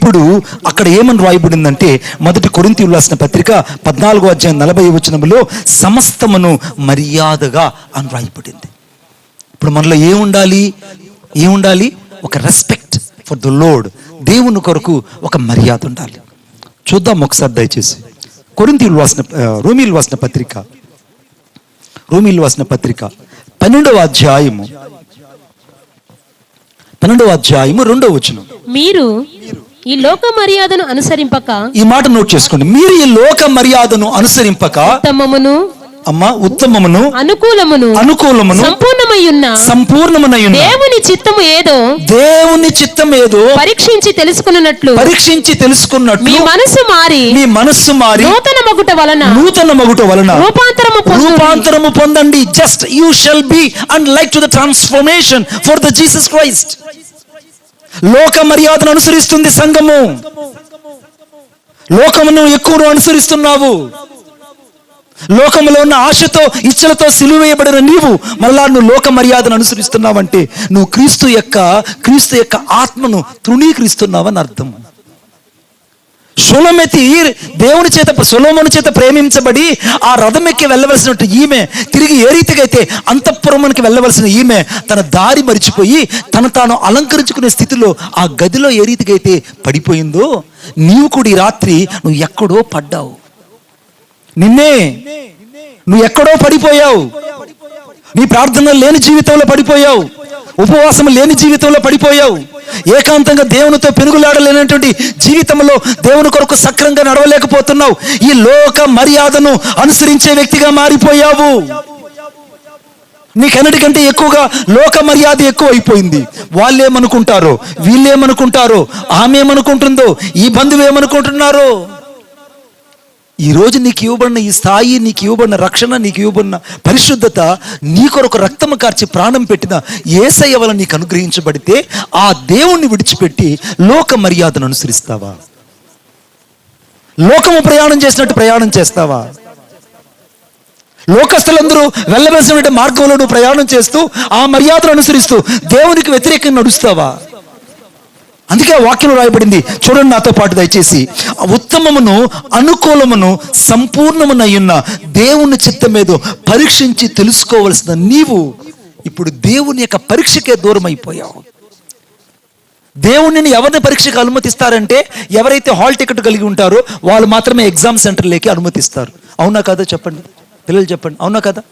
ఇప్పుడు అక్కడ ఏమని రాయబడిందంటే మొదటి కొరింతి ఉల్లాసిన పత్రిక పద్నాలుగో అధ్యాయం నలభై వచనములో సమస్తమును మర్యాదగా అని రాయబడింది. ఇప్పుడు మనలో ఏముండాలి ఏముండాలి ఒక రెస్పెక్ట్ ఫర్ ద లోడ్ దేవుని కొరకు ఒక మర్యాద ఉండాలి. చూద్దాం ఒకసారి దయచేసి. కొరింతీలు వాసిన రోమిలు వాసిన పత్రిక. రోమిలు వాసిన పత్రిక. పన్నెండవ అధ్యాయము. పన్నెండవ అధ్యాయము రెండవ వచనం. మీరు ఈ లోక మర్యాదను అనుసరింపక ఈ మాట నోట్ చేసుకోండి. మీరు ఈ లోక మర్యాదను అనుసరింపక ఉత్తమమును అమ్మ ఉత్తమమును అనుకూలమును అనుకూలమును సంపూర్ణమయ్యున్న సంపూర్ణమునయున్న దేవుని చిత్తము ఏదో దేవుని చిత్తం ఏదో పరీక్షించి తెలుసుకున్నట్లు పరీక్షించి తెలుసుకున్నట్లు మీ మనసు మారి మీ మనస్సు మారి నూతన మగుట వలన నూతన మగుట వలన రూపాంతరము. రూపాంతరము పొందండి. Just you shall be and like to the transformation for the Jesus Christ లోక మర్యాదను అనుసరిస్తుంది సంఘము. లోకమును ఎక్కువ అనుసరిస్తున్నావు. లోకములో ఉన్న ఆశతో ఇచ్చలతో సిలువేయబడిన నీవు మళ్ళా నువ్వు లోక మర్యాదను అనుసరిస్తున్నావంటే నువ్వు క్రీస్తు యొక్క క్రీస్తు యొక్క ఆత్మను తృణీకరిస్తున్నావని అర్థం. సులమెతి దేవుని చేత సులోముని చేత ప్రేమించబడి ఆ రథం ఎక్కి వెళ్ళవలసినట్టు ఈమె తిరిగి ఏ రీతికైతే అంతఃపురమునికి వెళ్ళవలసిన ఈమె తన దారి మరిచిపోయి తన తాను అలంకరించుకునే స్థితిలో ఆ గదిలో ఏ రీతికైతే పడిపోయిందో నీవు కూడా ఈ రాత్రి నువ్వు ఎక్కడో పడ్డావు. నిన్నే నువ్వు ఎక్కడో పడిపోయావు. నీ ప్రార్థన లేని జీవితంలో పడిపోయావు. ఉపవాసం లేని జీవితంలో పడిపోయావు. ఏకాంతంగా దేవునితో పెనుగులాడలేనటువంటి జీవితంలో దేవుని కొరకు సక్రంగా నడవలేకపోతున్నావు. ఈ లోక మర్యాదను అనుసరించే వ్యక్తిగా మారిపోయావు. నీకెన్నటికంటే ఎక్కువగా లోక మర్యాద ఎక్కువ అయిపోయింది వాళ్ళేమనుకుంటారో వీళ్ళేమనుకుంటారో ఆమె ఏమనుకుంటుందో ఈ బంధువు ఏమనుకుంటున్నారో? ఈ రోజు నీకు ఇవ్వబడిన ఈ స్థాయి నీకు ఇవ్వబడిన రక్షణ నీకు ఇవ్వబడిన పరిశుద్ధత నీ కొరకు రక్తము కార్చి ప్రాణం పెట్టిన ఏసయ్య వల్ల నీకు అనుగ్రహించబడితే ఆ దేవుణ్ణి విడిచిపెట్టి లోక మర్యాదను అనుసరిస్తావా? లోకము ప్రయాణం చేసినట్టు ప్రయాణం చేస్తావా? లోకస్తులందరూ వెళ్ళవలసిన మార్గంలో నువ్వు ప్రయాణం చేస్తూ ఆ మర్యాదను అనుసరిస్తూ దేవునికి వ్యతిరేకంగా నడుస్తావా? అందుకే ఆ వాక్యం రాయబడింది చూడండి నాతో పాటు దయచేసి ఆ ఉత్తమమును అనుకూలమును సంపూర్ణమునయ్యున్న దేవుని చిత్తం మీద పరీక్షించి తెలుసుకోవలసిన నీవు ఇప్పుడు దేవుని యొక్క పరీక్షకే దూరం అయిపోయావు దేవుడిని ఎవరిని పరీక్షకు అనుమతిస్తారంటే ఎవరైతే హాల్ టికెట్ కలిగి ఉంటారో వాళ్ళు మాత్రమే ఎగ్జామ్ సెంటర్లోకి అనుమతిస్తారు. అవునా కదా చెప్పండి? పిల్లలు చెప్పండి. అవునా కదా?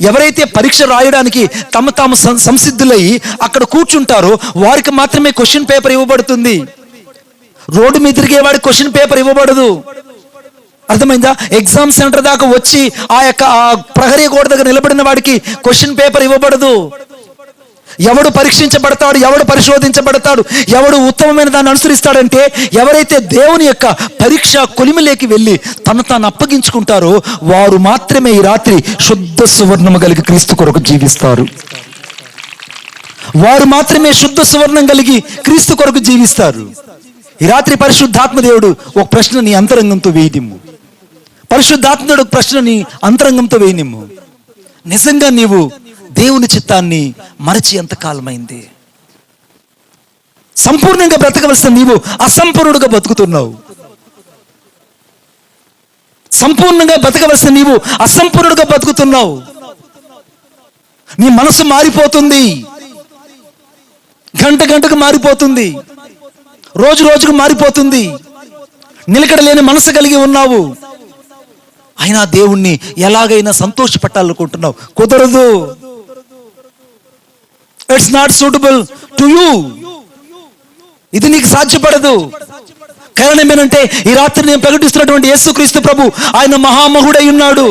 ఎవరైతే పరీక్ష రాయడానికి తమ తాము సం- సంసిద్ధులై అక్కడ కూర్చుంటారో వారికి మాత్రమే క్వశ్చన్ పేపర్ ఇవ్వబడుతుంది. రోడ్డు మీద తిరిగే వాడికి క్వశ్చన్ పేపర్ ఇవ్వబడదు. అర్థమైందా? ఎగ్జామ్ సెంటర్ దాకా వచ్చి ఆ యొక్క ప్రహరీ గోడ దగ్గర నిలబడిన వాడికి క్వశ్చన్ పేపర్ ఇవ్వబడదు. ఎవడు పరీక్షించబడతాడు ఎవడు పరిశోధించబడతాడు ఎవడు ఉత్తమమైన దాన్ని అనుసరిస్తాడంటే ఎవరైతే దేవుని యొక్క పరీక్ష కొలిమిలేకి వెళ్ళి తను తాను అప్పగించుకుంటారో వారు మాత్రమే ఈ రాత్రి శుద్ధ సువర్ణము కలిగి క్రీస్తు కొరకు జీవిస్తారు. వారు మాత్రమే శుద్ధ సువర్ణం కలిగి క్రీస్తు కొరకు జీవిస్తారు. ఈ రాత్రి పరిశుద్ధాత్మ దేవుడు ఒక ప్రశ్న నీ అంతరంగంతో వేయనిమ్ము. పరిశుద్ధాత్ముడు ఒక ప్రశ్న నీ అంతరంగంతో వేయనిమ్ము. నిజంగా నీవు దేవుని చిత్తాన్ని మరచి ఎంత కాలమైంది సంపూర్ణంగా బ్రతకవలసిన నీవు అసంపూర్ణుడుగా బతుకుతున్నావు. సంపూర్ణంగా బ్రతకవలసిన నీవు అసంపూర్ణుడుగా బతుకుతున్నావు. నీ మనసు మారిపోతుంది. గంట గంటకు మారిపోతుంది. రోజు రోజుకు మారిపోతుంది. నిలకడ లేని మనసు కలిగి ఉన్నావు. అయినా దేవుణ్ణి ఎలాగైనా సంతోషపెట్టాలనుకుంటున్నావు. కుదరదు. It's not suitable to you ఇది నీకు సాధ్యపడదు. కారణం ఏంటంటే ఈ రాత్రి నేను ప్రకటిస్తున్నటువంటి యేసుక్రీస్తు ప్రభు ఆయన మహామహుడై ఉన్నాడు.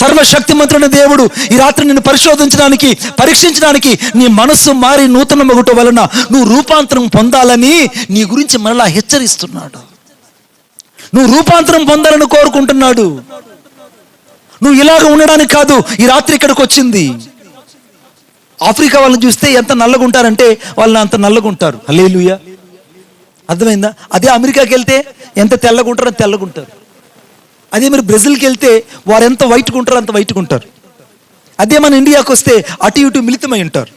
సర్వశక్తిమంతుడైన దేవుడు ఈ రాత్రి నిన్ను పరిశోధించడానికి పరీక్షించడానికి నీ మనస్సు మారి నూతన మగుట వలన నువ్వు రూపాంతరం పొందాలని నీ గురించి మరలా హెచ్చరిస్తున్నాడు. నువ్వు రూపాంతరం పొందాలని కోరుకుంటున్నాడు. నువ్వు ఇలాగ ఉండడానికి కాదు ఈ రాత్రి ఇక్కడికి వచ్చింది. ఆఫ్రికా వాళ్ళని చూస్తే ఎంత నల్లగుంటారంటే వాళ్ళని అంత నల్లగుంటారు. హలేలుయ అర్థమైందా? అదే అమెరికాకి వెళ్తే ఎంత తెల్లగుంటారో అంత తెల్లగుంటారు. అదే మీరు బ్రెజిల్కి వెళ్తే వారు ఎంత వైట్గా ఉంటారో అంత వైట్గా ఉంటారు. అదే మన ఇండియాకి వస్తే అటు ఇటు మిళితమై ఉంటారు.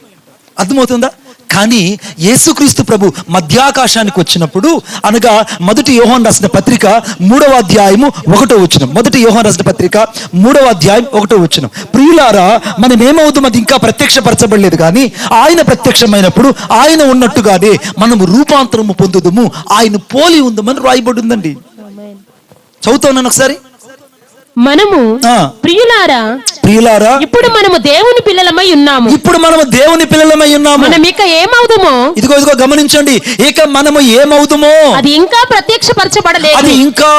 అర్థమవుతుందా? కానీ యేసుక్రీస్తు ప్రభు మధ్యాకాశానికి వచ్చినప్పుడు అనగా మొదటి యోహాన్ రాసిన పత్రిక మూడవ అధ్యాయము ఒకటో వచ్చిన మొదటి యోహాన్ రాసిన పత్రిక మూడవ అధ్యాయం ఒకటో వచ్చిన ప్రియులారా మనం ఏమవుతాం అది ఇంకా ప్రత్యక్షపరచబడలేదు కానీ ఆయన ప్రత్యక్షమైనప్పుడు ఆయన ఉన్నట్టుగానే మనము రూపాంతరము పొందుదము. ఆయన పోలి ఉందమని రాయబడి ఉందండి. చదువుతాను ఒకసారి? మనము. ప్రియులారా ప్రియులారా ఇప్పుడు మనము దేవుని పిల్లలమై ఉన్నాము. ఇప్పుడు మనము దేవుని పిల్లలమై ఉన్నాము. మనం ఇక ఏమవుదుమో? ఇదిగో ఇదిగో గమనించండి. ఇక మనము ఏమవుతామో అది ఇంకా ప్రత్యక్షపరచబడలేదు. అది ఇంకా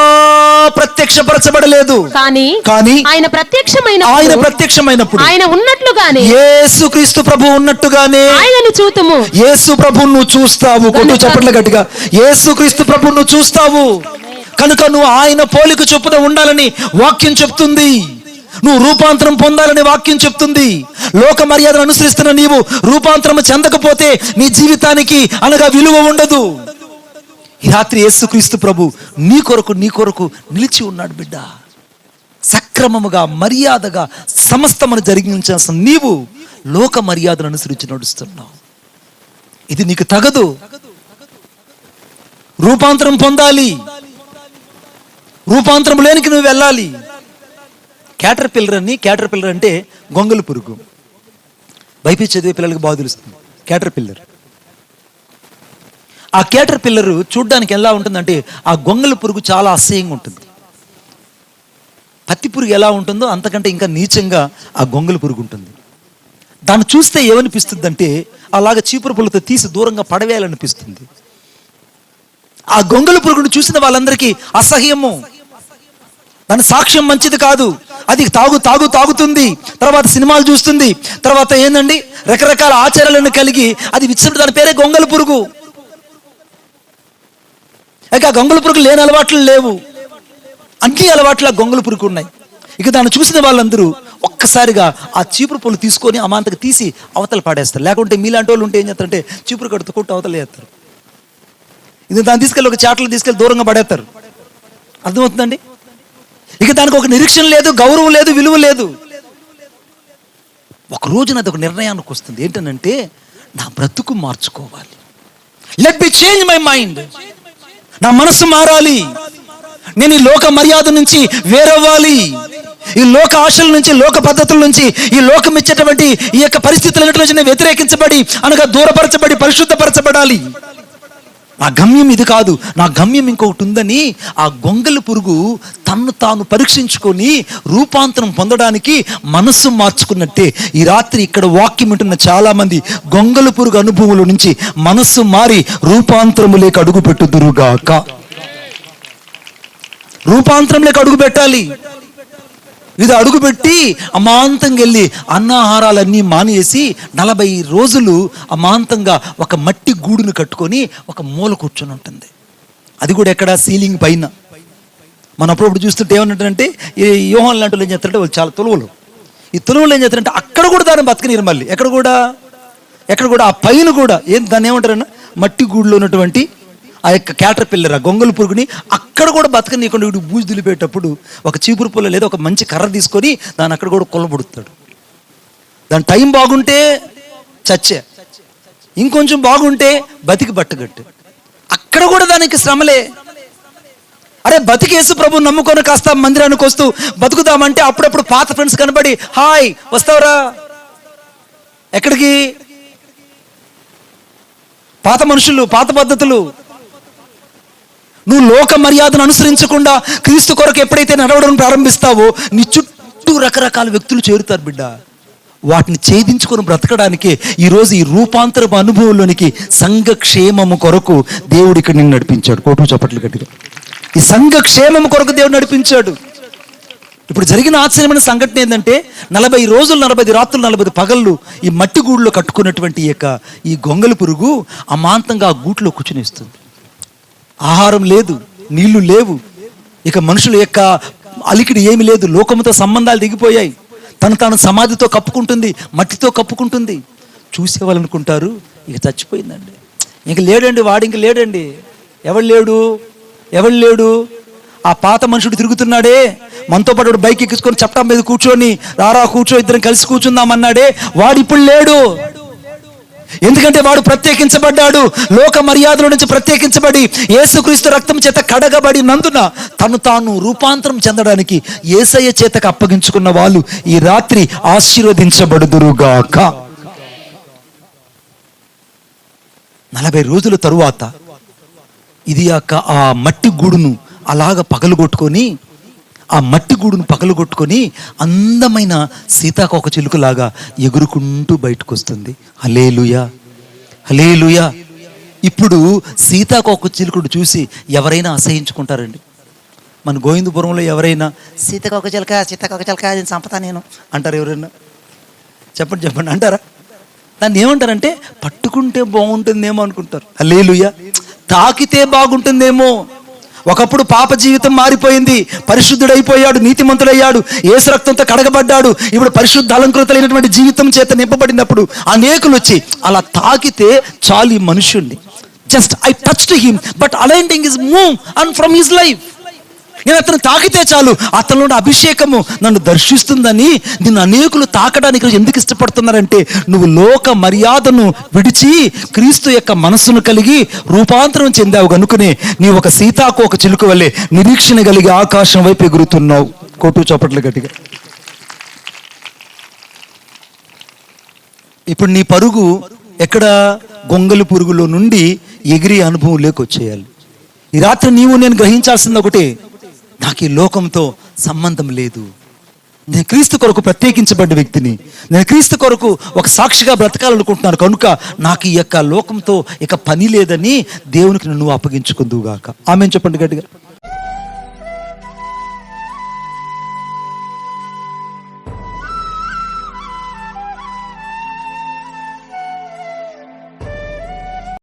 ప్రత్యక్షపరచబడలేదు. కానీ కానీ ఆయన ప్రత్యక్షమైన ఆయన ప్రత్యక్షమైనప్పుడు ఆయన ఉన్నట్లుగానే యేసుక్రీస్తు ప్రభు ఉన్నట్టుగానే ఆయనను చూతుము. యేసు ప్రభు నువ్వు చూస్తావు. కొట్టు చప్పట్ల గట్టిగా. యేసుక్రీస్తు ప్రభు నువ్వు చూస్తావు. కనుక నువ్వు ఆయన పోలిక చొప్పున ఉండాలని వాక్యం చెప్తుంది. నువ్వు రూపాంతరం పొందాలని వాక్యం చెప్తుంది. లోక మర్యాదను అనుసరిస్తున్న నీవు రూపాంతరం చెందకపోతే నీ జీవితానికి అనగా విలువ ఉండదు. ఈ రాత్రి యేసుక్రీస్తు ప్రభు నీ కొరకు నీ కొరకు నిలిచి ఉన్నాడు బిడ్డ. సక్రమముగా మర్యాదగా సమస్తమును జరిగించాల్సిన నీవు లోక మర్యాదను అనుసరించి నడుస్తున్నావు. ఇది నీకు తగదు. రూపాంతరం పొందాలి. రూపాంతరం లేనికి నువ్వు వెళ్ళాలి. క్యాటర్ పిల్లర్ అని క్యాటర్ పిల్లర్ అంటే గొంగలు పురుగు. బైపీ చదివే పిల్లలకి బాగా తెలుస్తుంది. క్యాటర్ పిల్లర్ ఆ క్యాటర్ పిల్లర్ చూడ్డానికి ఎలా ఉంటుందంటే ఆ గొంగల పురుగు చాలా అసహ్యంగా ఉంటుంది. పత్తి పురుగు ఎలా ఉంటుందో అంతకంటే ఇంకా నీచంగా ఆ గొంగల పురుగు ఉంటుంది. దాన్ని చూస్తే ఏమనిపిస్తుంది అంటే అలాగ చీపురు పుల్లతో తీసి దూరంగా పడవేయాలనిపిస్తుంది. ఆ గొంగల పురుగును చూసిన వాళ్ళందరికీ అసహ్యము. దాని సాక్ష్యం మంచిది కాదు. అది తాగు తాగు తాగుతుంది. తర్వాత సినిమాలు చూస్తుంది. తర్వాత ఏందండి? రకరకాల ఆచారాలను కలిగి అది విచ్చిన దాని పేరే గొంగల పురుగు. ఇక గొంగల పురుగు లేని అలవాట్లు లేవు. అన్ని అలవాట్ల గొంగల పురుగు ఉన్నాయి. ఇక దాన్ని చూసిన వాళ్ళందరూ ఒక్కసారిగా ఆ చీపురు పొలు తీసుకొని అమాంతకు తీసి అవతల పాడేస్తారు. లేకుంటే మీలాంటి వాళ్ళు ఉంటే ఏం చేస్తారంటే చీపురు కడుతూ కొట్టు అవతల వేస్తారు ఇది దాన్ని తీసుకెళ్ళి ఒక చాటలు తీసుకెళ్ళి దూరంగా పడేస్తారు. అర్థమవుతుందండి? ఇక దానికి ఒక నిరీక్షణ లేదు గౌరవం లేదు విలువ లేదు. ఒక రోజున అది ఒక నిర్ణయానికి వస్తుంది. ఏంటనంటే నా బ్రతుకు మార్చుకోవాలి. Let be change my mind నా మనస్సు మారాలి. నేను ఈ లోక మర్యాద నుంచి వేరవ్వాలి. ఈ లోక ఆశల నుంచి లోక పద్ధతుల నుంచి ఈ లోకం ఇచ్చేటువంటి ఈ యొక్క పరిస్థితుల నుంచి నేను వ్యతిరేకించబడి అనగా దూరపరచబడి పరిశుద్ధపరచబడాలి. నా గమ్యం ఇది కాదు. నా గమ్యం ఇంకొకటి ఉందని ఆ గొంగలి పురుగు తన్ను తాను పరీక్షించుకొని రూపాంతరం పొందడానికి మనస్సు మార్చుకున్నట్టే. ఈ రాత్రి ఇక్కడ వాక్యం ఉంటున్న చాలామంది గొంగల పురుగు అనుభవముల నుంచి మనస్సు మారి రూపాంతరము లేక అడుగు పెట్టుదురుగాక రూపాంతరం లేక అడుగు పెట్టాలి ఇది అడుగుపెట్టి అమాంతంగా వెళ్ళి అన్నాహారాలన్నీ మానేసి నలభై రోజులు అమాంతంగా ఒక మట్టి గూడును కట్టుకొని ఒక మూల కూర్చొని ఉంటుంది. అది కూడా ఎక్కడ? సీలింగ్ పైన. మనం అప్పుడప్పుడు చూస్తుంటే ఏమంటారంటే ఈ యోహన్ లాంటి వాళ్ళు ఏం చేస్తారంటే వాళ్ళు చాలా తొలువులు. ఈ తొలువులు ఏం చేస్తారంటే అక్కడ కూడా దాన్ని బతకనీరు మళ్ళీ. ఎక్కడ కూడా? ఎక్కడ కూడా? ఆ పైన కూడా. ఏం దాన్ని ఏమంటారన్న మట్టి గూడులో ఉన్నటువంటి ఆ యొక్క క్యాటర్ పిల్లర్ ఆ గొంగల పురుగుని అక్కడ కూడా బతకనీయకుండా వీడు బూజు దులిపేటప్పుడు ఒక చీపురు పుల్ల లేదా ఒక మంచి కర్ర తీసుకొని దాని అక్కడ కూడా కొల్లబుడుతాడు. దాని టైం బాగుంటే చచ్చే. ఇంకొంచెం బాగుంటే బతికి బట్టగట్టు అక్కడ కూడా దానికి శ్రమలే. అరే బతికేసు ప్రభు నమ్ముకొని కాస్త మందిరానికి వస్తూ బతుకుదామంటే అప్పుడప్పుడు పాత ఫ్రెండ్స్ కనబడి హాయ్ వస్తావురా? ఎక్కడికి? పాత మనుషులు పాత పద్ధతులు. నువ్వు లోక మర్యాదను అనుసరించకుండా క్రీస్తు కొరకు ఎప్పుడైతే నడవడం ప్రారంభిస్తావో నీ చుట్టూ రకరకాల వ్యక్తులు చేరుతారు బిడ్డ. వాటిని ఛేదించుకొని బ్రతకడానికి ఈరోజు ఈ రూపాంతరపు అనుభవంలోనికి సంఘ క్షేమము కొరకు దేవుడు ఇక్కడ నిన్ను నడిపించాడు. కోటు చప్పట్లు గట్టిగా. ఈ సంఘక్షేమము కొరకు దేవుడు నడిపించాడు. ఇప్పుడు జరిగిన ఆశ్చర్యమైన సంఘటన ఏంటంటే నలభై రోజులు నలభై రాత్రులు నలభై పగళ్ళు ఈ మట్టి గూడులో కట్టుకున్నటువంటి ఈ యొక్క ఈ గొంగలి పురుగు అమాంతంగా ఆ గూట్లో కూర్చునేస్తుంది. ఆహారం లేదు నీళ్ళు లేవు. ఇక మనుషుల యొక్క అలికిడి ఏమి లేదు. లోకముతో సంబంధాలు దిగిపోయాయి. తను తాను సమాధితో కప్పుకుంటుంది మట్టితో కప్పుకుంటుంది. చూసేవాళ్ళనుకుంటారు ఇక చచ్చిపోయిందండి. ఇంక లేడండి వాడు ఇంక లేడండి. ఎవడు లేడు? ఎవడు లేడు? ఆ పాత మనుషుడు తిరుగుతున్నాడే. మనతో పాటు బైక్ ఎక్కించుకొని చట్టం మీద కూర్చొని రారా కూర్చో ఇద్దరం కలిసి కూర్చుందామన్నాడే వాడు ఇప్పుడు లేడు. ఎందుకంటే వాడు ప్రత్యేకించబడ్డాడు. లోక మర్యాదల నుంచి ప్రత్యేకించబడి యేసుక్రీస్తు రక్తం చేత కడగబడి నందున తను తాను రూపాంతరం చెందడానికి ఏసయ్య చేతకు అప్పగించుకున్న వాళ్ళు ఈ రాత్రి ఆశీర్వదించబడుదురుగాక. నలభై రోజుల తరువాత ఇది యొక్క ఆ మట్టి గూడును అలాగ పగలుగొట్టుకొని ఆ మట్టి గూడును పగలగొట్టుకొని అందమైన సీతాకోక చిలుకలాగా ఎగురుకుంటూ బయటకు వస్తుంది హలేలుయా హలేలుయా ఇప్పుడు సీతాకోక చిలుకుడు చూసి ఎవరైనా అసహించుకుంటారండి. మన గోవిందపురంలో ఎవరైనా సీతాకోక చిలక సీతాకోక చిలక అది సంపద నేను అంటారు ఎవరైనా. చెప్పండి చెప్పండి అంటారా? దాన్ని ఏమంటారంటే పట్టుకుంటే బాగుంటుందేమో అనుకుంటారు. హలేలుయా తాకితే బాగుంటుందేమో! ఒకప్పుడు పాప జీవితం మారిపోయింది. పరిశుద్ధుడైపోయాడు నీతిమంతుడయ్యాడు ఏసు రక్తంతో కడగబడ్డాడు. ఇప్పుడు పరిశుద్ధ అలంకృతమైనటువంటి జీవితం చేత నింపబడినప్పుడు అనేకులు వచ్చి అలా తాకితే చాలు ఈ మనుషుణ్ణి just I touch to him but అలైండింగ్ is move and from his life నేను అతను తాకితే చాలు. అతనిలో అభిషేకము నన్ను దర్శిస్తుందని నిన్ను అనేకులు తాకడానికి ఎందుకు ఇష్టపడుతున్నారంటే నువ్వు లోక మర్యాదను విడిచి క్రీస్తు యొక్క మనస్సును కలిగి రూపాంతరం చెందావు కనుకనే నీ ఒక సీతాకు ఒక చిలుక వల్లే నిరీక్షణ కలిగి ఆకాశం వైపు ఎగురుతున్నావు. కోటు చప్పట్లు గట్టిగా. ఇప్పుడు నీ పరుగు ఎక్కడ? గొంగలి పురుగులో నుండి ఎగిరి అనుభవం లేకొచ్చేయాలి. ఈ రాత్రి నీవు నేను గ్రహించాల్సింది ఒకటే నాకు ఈ లోకంతో సంబంధం లేదు. నేను క్రీస్తు కొరకు ప్రత్యేకించబడ్డ వ్యక్తిని. నేను క్రీస్తు కొరకు ఒక సాక్షిగా బ్రతకాలనుకుంటున్నాను కనుక నాకు ఈ యొక్క లోకంతో ఇక పని లేదని దేవునికి నువ్వు అప్పగించుకుందువుగాక ఆమె చెప్పండి గట్టిగా.